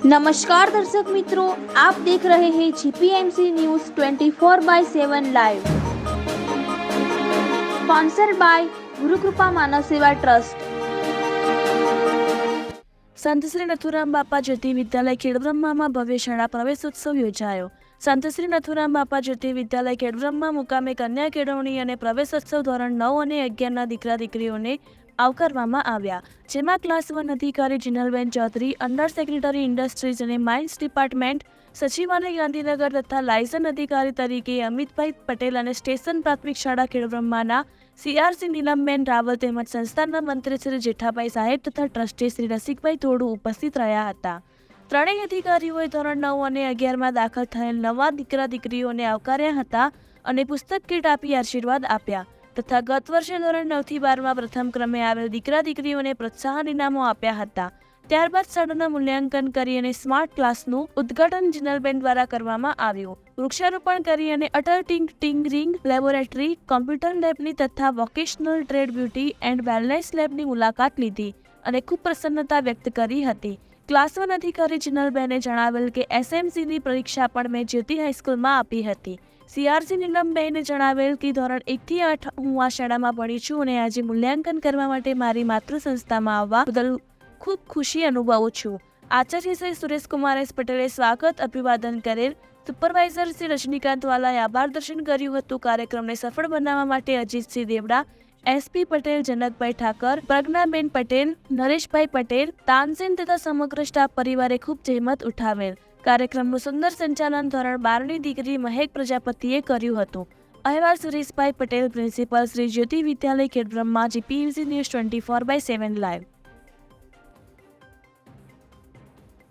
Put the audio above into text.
નમસ્કાર દર્શક મિત્રો, આપ દેખ રહે હે GPMC news 24 by seven live. Sponsor by Gurukrupa Manav Seva trust. સંતશ્રી Nathuram બાપા જ્યોતિ વિદ્યાલય ખેડબ્રહ્મામાં ભવ્ય શાળા પ્રવેશ ઉત્સવ યોજાયો સંતશ્રી નથુરામ બાપા જ્યોતિ વિદ્યાલય ખેડબ્રહ્મા મુકામે કન્યા કેળવણી અને પ્રવેશોત્સવ ધોરણ નવ અને અગિયારના દીકરા દીકરીઓને આવકારવામાં આવ્યા. જેમાં ક્લાસ વન અધિકારી Jinalben Chaudhary under secretary industries અને માઇન્સ ડિપાર્ટમેન્ટ સચિવાલય ગાંધીનગર તથા લાયસન અધિકારી તરીકે અમિતભાઈ પટેલ અને સ્ટેશન પ્રાથમિક શાળા ખેડબ્રહ્માના સીઆરસી નીલમબેન રાવલ તેમજ સંસ્થાના મંત્રી શ્રી જેઠાભાઈ સાહેબ તથા ટ્રસ્ટી શ્રી રસિકભાઈ તોડુ ઉપસ્થિત રહ્યા હતા. ત્રણેય અધિકારીઓએ ધોરણ નવ અને અગિયારમાં દાખલ થયેલ નવા દીકરા દીકરીઓને આવકાર્યા હતા અને પુસ્તક કીટ આપી આશીર્વાદ આપ્યા. તથા ગત વર્ષે ધોરણ નવથી બારમાં પ્રથમ ક્રમે આવેલ દીકરા દીકરીઓને પ્રોત્સાહન ઇનામો આપ્યા હતા. ત્યારબાદ શાળાના મૂલ્યાંકન કરી અને સ્માર્ટ ક્લાસનું ઉદ્ઘાટન જિનલબેન દ્વારા કરવામાં આવ્યું. વૃક્ષારોપણ કરી અને Atal tinkering laboratory, computer લેબની તથા vocational trade beauty and wellness લેબની મુલાકાત લીધી અને ખૂબ પ્રસન્નતા વ્યક્ત કરી હતી. ક્લાસ વન અધિકારી જિનલબેને જણાવેલ કે એસએમસીની પરીક્ષા પણ મેં જ્યોતિ હાઈસ્કૂલમાં આપી હતી. સીઆરસી નીલમબેને જણાવેલ કે ધોરણ એકથી આઠ હું આ શાળામાં ભણી છું અને આજે મૂલ્યાંકન કરવા માટે મારી માતૃ સંસ્થામાં આવવા બદલ ખૂબ ખુશી અનુભવું છું. આચાર્ય શ્રી સુરેશકુમાર એસ પટેલે સ્વાગત અભિવાદન કરેલ સુપરવાઇઝર શ્રી રજનીકાંત વાલાએ આભાર દર્શન કર્યું હતું. કાર્યક્રમને સફળ બનાવવા માટે અજીતસિંહ દેવડા એસપી પટેલ, જનકભાઈ ઠાકર, પ્રજ્ઞાબેન પટેલ, નરેશભાઈ પટેલ, તાનસેન તથા સમગ્ર સ્ટાફ પરિવારે ખૂબ જહેમત ઉઠાવેલ. કાર્યક્રમનું સુંદર સંચાલન ધોરણ બારની દીકરી મહેક પ્રજાપતિએ કર્યું હતું. અહેવાલ Sureshbhai Patel, principal Shri Jyoti Vidyalaya ખેડબ્રહ્માજી GPMC news twenty four by seven live.